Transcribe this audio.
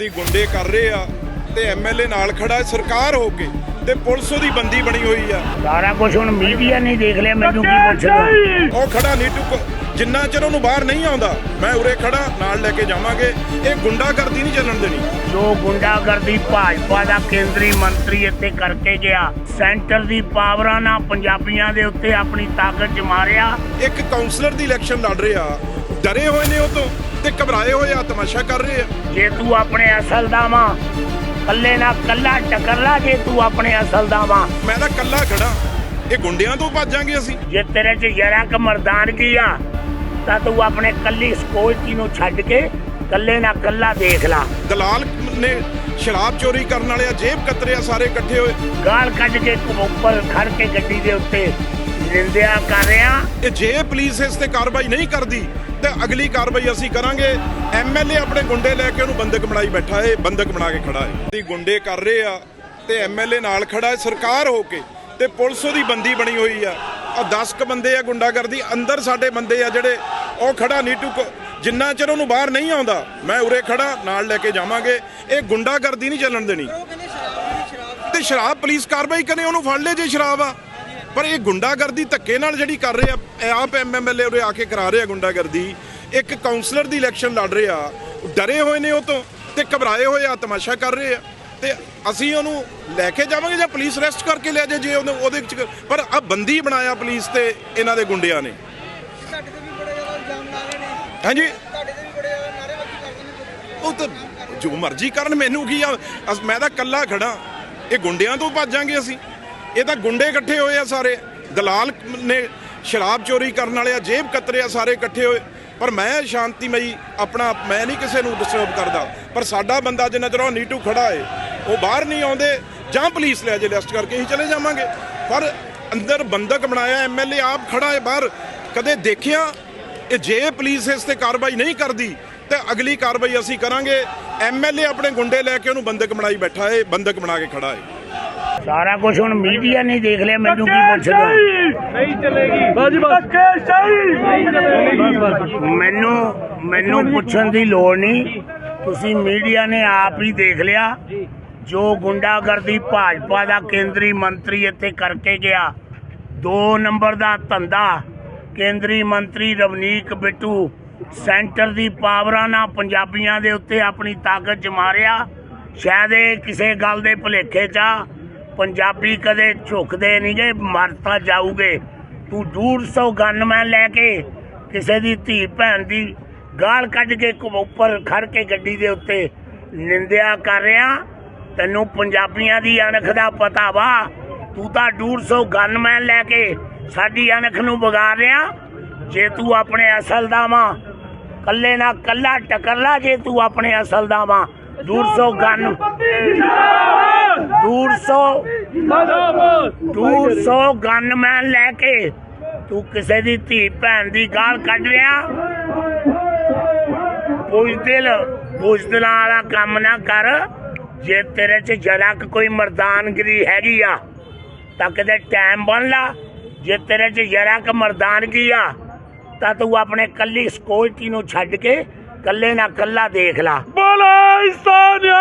ਦੀ ਗੁੰਡੇ ਕਰ ਰਹੇ ਆ ਤੇ ਐਮਐਲਏ ਨਾਲ ਖੜਾ ਹੈ ਸਰਕਾਰ ਹੋ ਕੇ ਤੇ ਪੁਲਿਸ ਉਹਦੀ ਬੰਦੀ ਬਣੀ ਹੋਈ ਆ। ਸਾਰਾ ਕੁਝ ਹੁਣ ਮੀਡੀਆ ਨਹੀਂ ਦੇਖ ਲਿਆ ਮੈਨੂੰ ਕੀ ਪੁੱਛਦਾ ਉਹ ਖੜਾ ਨੀਟੂ ਕੋ- ਜਿੰਨਾ ਚਿਰ ਉਹਨੂੰ ਬਾਹਰ ਨਹੀਂ ਆਉਂਦਾ ਮੈਂ ਉਰੇ ਖੜਾ ਨਾਲ ਲੈ ਕੇ ਜਾਵਾਂਗੇ। ਇਹ ਗੁੰਡਾਗਰਦੀ ਨਹੀਂ ਚੱਲਣ ਦੇਣੀ। ਜੋ ਗੁੰਡਾਗਰਦੀ ਭਾਜਪਾ ਦਾ ਕੇਂਦਰੀ ਮੰਤਰੀ ਇੱਥੇ ਕਰਕੇ ਗਿਆ ਸੈਂਟਰ ਦੀ ਪਾਵਰਾਂ ਨਾਲ ਪੰਜਾਬੀਆਂ ਦੇ ਉੱਤੇ ਆਪਣੀ ਤਾਕਤ ਜਮਾਰਿਆ ਇੱਕ ਕਾਉਂਸਲਰ ਦੀ ਇਲੈਕਸ਼ਨ ਲੜ ਰਹੇ ਡਰੇ ਹੋਏ ਨੇ ਉਹ ਤੋਂ। ਤੇ ਘਬਰਾਏ ਹੋਏ ਆ ਤਮਾਸ਼ਾ ਕਰ ਰਹੇ ਆ। ਜੇ ਤੂੰ ਆਪਣੇ ਅਸਲ ਦਾ ਵਾਂ ਕੱਲੇ ਨਾ ਕੱਲਾ ਟੱਕਰ ਲਾ ਜੇ ਤੂੰ ਆਪਣੇ ਅਸਲ ਦਾ ਵਾਂ। ਮੈਂ ਤਾਂ ਕੱਲਾ ਖੜਾ। ਇਹ ਗੁੰਡਿਆਂ ਤੋਂ ਭੱਜਾਂਗੇ ਅਸੀਂ। ਜੇ ਤੇਰੇ 'ਚ ਜਰਾ ਕ ਮਰਦਾਨਗੀ ਆ ਤਾਂ ਤੂੰ ਆਪਣੇ ਕੱਲੀ ਸਕੋਲਟੀ ਨੂੰ ਛੱਡ ਕੇ ਕੱਲੇ ਨਾ ਕੱਲਾ ਦੇਖ ਲਾ। ਦਲਾਲ ਨੇ ਸ਼ਰਾਬ ਚੋਰੀ ਕਰਨ ਵਾਲੇ ਆ ਜੇਬ ਕਤਰੇ ਸਾਰੇ ਇਕੱਠੇ ਹੋਏ। ਗਾਲ ਕੱਢ ਕੇ ਉੱਪਰ ਖੜ ਕੇ ਗੱਡੀ ਦੇ ਉੱਤੇ ਨਿੰਦਿਆ ਕਰ ਰਿਹਾ। ਇਹ ਜੇ ਪੁਲਿਸ ਇਸ ਤੇ ਕਾਰਵਾਈ ਨਹੀਂ ਕਰਦੀ ਤੇ ਅਗਲੀ ਕਾਰਵਾਈ ਅਸੀਂ ਕਰਾਂਗੇ। ਐਮਐਲਏ ਆਪਣੇ ਗੁੰਡੇ ਲੈ ਕੇ ਉਹਨੂੰ ਬੰਦਕ ਬਣਾਈ ਬੈਠਾ ਏ, ਬੰਦਕ ਬਣਾ ਕੇ ਖੜਾ ਏ। ਦੀ ਗੁੰਡੇ ਕਰ ਰਹੇ ਆ ਤੇ ਐਮਐਲਏ ਨਾਲ ਖੜਾ ਏ, ਸਰਕਾਰ ਹੋ ਕੇ ਤੇ ਪੁਲਿਸ ਉਹਦੀ ਬੰਦੀ ਬਣੀ ਹੋਈ ਆ। ਆ 10 ਕ ਬੰਦੇ ਆ ਗੁੰਡਾਗਰਦੀ, ਅੰਦਰ ਸਾਡੇ ਬੰਦੇ ਆ ਜਿਹੜੇ ਉਹ ਖੜਾ ਨੀਟੂ ਕੋ- ਜਿੰਨਾ ਚਿਰ ਉਹਨੂੰ ਬਾਹਰ ਨਹੀਂ ਆਉਂਦਾ, ਮੈਂ ਉਰੇ ਖੜਾ, ਨਾਲ ਲੈ ਕੇ ਜਾਵਾਂਗੇ। ਇਹ ਗੁੰਡਾਗਰਦੀ ਨਹੀਂ ਚੱਲਣ ਦੇਣੀ। ਤੇ ਸ਼ਰਾਬ ਪੁਲਿਸ ਕਾਰਵਾਈ ਕਰੇ ਉਹਨੂੰ ਫੜ ਲੈ ਜੇ ਸ਼ਰਾਬ ਆ। ਪਰ ਇਹ ਗੁੰਡਾਗਰਦੀ ਧੱਕੇ ਨਾਲ ਜਿਹੜੀ ਕਰ ਰਹੇ ਆ ਆਪ ਐਮਐਮਐਲਏ ਉਰੇ ਆ ਕੇ ਕਰਾ ਰਹੇ ਆ ਗੁੰਡਾਗਰਦੀ। ਇੱਕ ਕਾਉਂਸਲਰ ਦੀ ਇਲੈਕਸ਼ਨ ਲੜ ਰਹੇ। ਆ ਡਰੇ ਹੋਏ ਨੇ ਉਹ ਤੋਂ ਤੇ ਘਬਰਾਏ ਹੋਏ ਆ ਤਮਾਸ਼ਾ ਕਰ ਰਹੇ ਆ। ਤੇ ਅਸੀਂ ਉਹਨੂੰ ਲੈ ਕੇ ਜਾਵਾਂਗੇ ਜਾਂ ਪੁਲਿਸ ਅਰੈਸਟ ਕਰਕੇ ਲੈ ਜੇ ਉਹਨੇ ਉਹਦੇ ਵਿੱਚ ਪਰ ਆ ਬੰਦੀ ਬਣਾਇਆ ਪੁਲਿਸ ਤੇ ਇਹਨਾਂ ਦੇ ਗੁੰਡਿਆਂ ਨੇ। ਹਾਂਜੀ? ਉਹ ਤਾਂ ਜੋ ਮਰਜ਼ੀ ਕਰਨ ਮੈਨੂੰ ਕੀ ਆ? ਮੈਂ ਤਾਂ ਕੱਲਾ ਖੜਾ ਇਹ ਗੁੰਡਿਆਂ ਤੋਂ ਭੱਜਾਂਗੇ ਅਸੀਂ। ਇਹ ਤਾਂ ਗੁੰਡੇ ਇਕੱਠੇ ਹੋਏ ਆ ਸਾਰੇ। ਦਲਾਲ ਨੇ ਸ਼ਰਾਬ ਚੋਰੀ ਕਰਨ ਵਾਲੇ ਆ, ਜੇਬ ਕਤਰੇ ਆ ਸਾਰੇ ਇਕੱਠੇ ਹੋਏ। ਪਰ ਮੈਂ ਸ਼ਾਂਤੀਮਈ ਆਪਣਾ, ਮੈਂ ਨਹੀਂ ਕਿਸੇ ਨੂੰ ਡਿਸਟਰਬ ਕਰਦਾ। ਪਰ ਸਾਡਾ ਬੰਦਾ ਜਿੰਨਾ ਚਿਰ ਉਹ ਨੀਟੂ ਖੜਾ ਏ, ਉਹ ਬਾਹਰ ਨਹੀਂ ਆਉਂਦੇ, ਜਾਂ ਪੁਲਿਸ ਲੈ ਜੇ ਲਿਸਟ ਕਰਕੇ ਹੀ ਚਲੇ ਜਾਵਾਂਗੇ। ਪਰ ਅੰਦਰ ਬੰਦਕ ਬਣਾਇਆ ਐਮਐਲਏ ਆਪ ਖੜਾ ਏ ਬਾਹਰ। ਕਦੇ ਦੇਖਿਆ ਇਹ ਜੇ ਪੁਲਿਸ ਇਸ ਤੇ ਕਾਰਵਾਈ ਨਹੀਂ ਕਰਦੀ, ਤੇ ਅਗਲੀ ਕਾਰਵਾਈ ਅਸੀਂ ਕਰਾਂਗੇ। ਐਮਐਲਏ ਆਪਣੇ ਗੁੰਡੇ ਲੈ ਕੇ ਉਹਨੂੰ ਬੰਦਕ ਬਣਾਈ ਬੈਠਾ ਏ ਬੰਦਕ ਬਣਾ ਕੇ ਖੜਾ ਏ। ਸਾਰਾ ਕੁਝ ਹੁਣ ਮੀਡੀਆ ਨਹੀਂ ਦੇਖ ਲਿਆ ਮੈਨੂੰ ਕੀ ਪੁੱਛਦਾ? ਨਹੀਂ ਚਲੇਗੀ। ਬਾਜੀ ਬਸ। ਧੱਕੇ ਸਹੀ! ਨਹੀਂ ਚਲੇਗੀ। ਮੈਨੂੰ ਮੈਨੂੰ ਪੁੱਛਣ ਦੀ ਲੋੜ ਨਹੀਂ। ਤੁਸੀਂ ਮੀਡੀਆ ਨੇ ਆਪ ਹੀ ਦੇਖ ਲਿਆ ਜੋ ਗੁੰਡਾਗਰਦੀ ਭਾਜਪਾ ਦਾ ਕੇਂਦਰੀ ਮੰਤਰੀ ਇੱਥੇ ਕਰਕੇ ਗਿਆ ਦੋ ਨੰਬਰ ਦਾ ਧੰਦਾ। ਕੇਂਦਰੀ ਮੰਤਰੀ ਰਵਨੀਕ ਬਿੱਟੂ ਸੈਂਟਰ ਦੀ ਪਾਵਰਾਂ ਨਾਲ ਪੰਜਾਬੀਆਂ ਦੇ ਉੱਤੇ ਆਪਣੀ ਤਾਕਤ ਜਮਾਰਿਆ ਸ਼ਾਇਦ ਇਹ ਕਿਸੇ ਗੱਲ ਦੇ ਭੁਲੇਖੇ 'ਚ ਆ। ਪੰਜਾਬੀ ਕਦੇ ਝੁਕਦੇ ਨਹੀਂਗੇ ਮਰਤਾ ਜਾਊਗੇ। ਤੂੰ ਦੂਰ ਸੌ ਗਨਮੈਨ ਲੈ ਕੇ ਕਿਸੇ ਦੀ ਧੀ ਭੈਣ ਦੀ ਗਾਲ ਕੱਢ ਕੇ ਉੱਪਰ ਖੜ ਕੇ ਗੱਡੀ ਦੇ ਉੱਤੇ ਨਿੰਦਿਆ ਕਰ ਰਿਹਾ। ਤੈਨੂੰ ਪੰਜਾਬੀਆਂ ਦੀ ਅਣਖ ਦਾ ਪਤਾ ਵਾ। ਤੂੰ ਤਾਂ ਦੂਰ ਸੌ ਗਨਮੈਨ ਲੈ ਕੇ ਸਾਡੀ ਅਣਖ ਨੂੰ ਵਿਗਾੜ ਰਿਹਾ। ਜੇ ਤੂੰ ਆਪਣੇ ਅਸਲ ਦਾ ਵਾਂ, ਕੱਲੇ ਨਾ ਕੱਲਾ ਟੱਕਰ ਲਾ ਜੇ ਤੂੰ ਆਪਣੇ ਅਸਲ ਦਾ ਵਾਂ। 150 ਗਨ 150 200 ਗਨਮੈਨ ਲੈ ਕੇ ਤੂੰ ਕਿਸੇ ਦੀ ਧੀ ਭੈਣ ਦੀ ਗਾਲ ਕੱਢ ਰਿਹਾ? ਬੁਜ਼ਦਿਲ ਬੁਜ਼ਦਿਲਾਂ ਵਾਲਾ ਕੰਮ ਨਾ ਕਰ। ਜੇ ਤੇਰੇ 'ਚ ਜਰਾ ਕੋਈ ਮਰਦਾਨਗਰੀ ਹੈਗੀ ਆ ਤਾਂ ਕਿਤੇ ਟਾਈਮ ਬਣ ਲਾ। ਜੇ ਤੇਰੇ 'ਚ ਜਰਾ ਕੁ ਮਰਦਾਨਗੀ ਆ ਤਾਂ ਤੂੰ ਆਪਣੇ ਕੱਲੀ ਸਕੋਲਟੀ ਨੂੰ ਛੱਡ ਕੇ ਕੱਲੇ ਨਾ ਕੱਲਾ ਦੇਖ ਲਾ। ਬੋਲਾ ਇਸਤਾਨੀਆ